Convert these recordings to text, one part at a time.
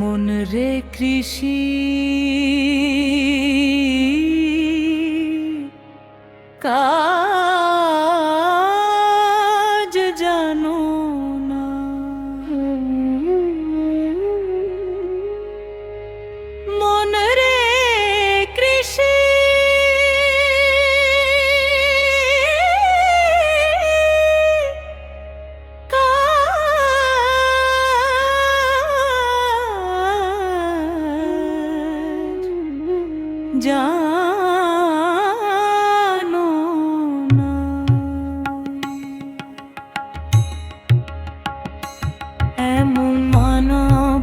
মন রে কৃষি।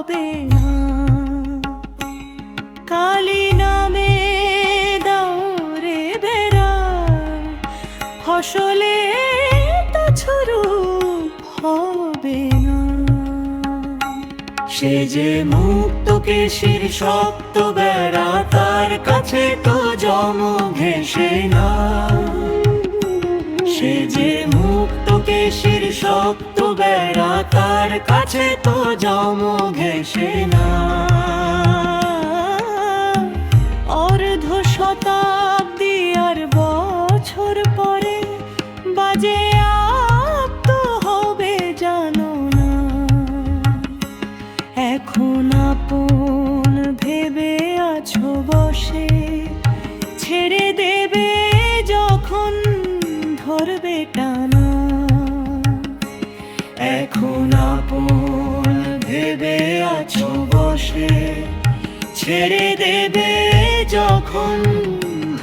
হবে। না কালী নামে দৌড়ে সে যে মুক্ত কেশির শক্ত বেড়া, তার কাছে তো জম ঘেসে না। সে যে মুক্ত কেশির শক্ত বেড়া তার কাছে তো জম ঘেসে না। অর্ধ শতাব্দী আর বছর পরে বাজে আপ্ত হবে জানো না। এখন আপন ভেবে আছো বসে এখন আপন ভেবে আছো বসে। ছেড়ে দেবে যখন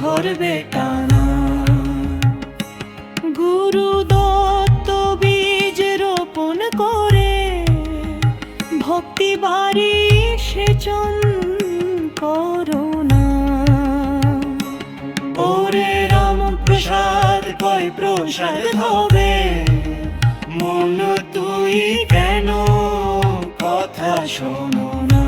ধরবে টানা। গুরু দত্ত বীজ রোপণ করে ভক্তি বাড়ি সেচন করোনা ওরে রাম প্রসাদ কয় প্রসাদ হবে? তুই কেন কথা শোনো না?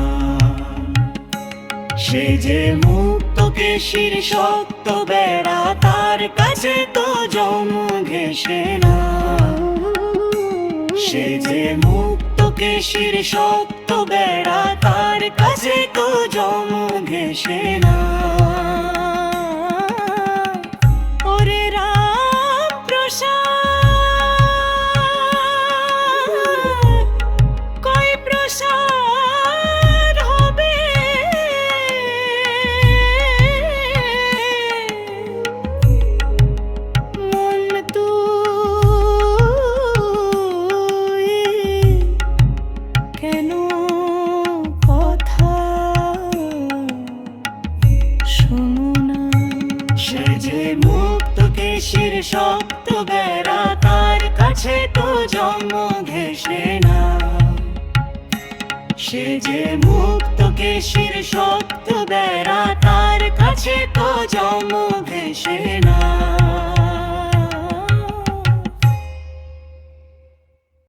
সে যে মুক্ত কেশির শক্ত বেড়া, তার কাছে তো জম ঘেসে না। সে যে মুক্ত কেশির শক্ত বেড়া, তার কাছে তো জম ঘেসে না। কেশির শক্ত বেড়া তার কাছে তো জন্ম ঘেসে না। সে যে মুক্ত কেশির শক্ত বেড়া তার কাছে তো জন্ম ঘেসে না।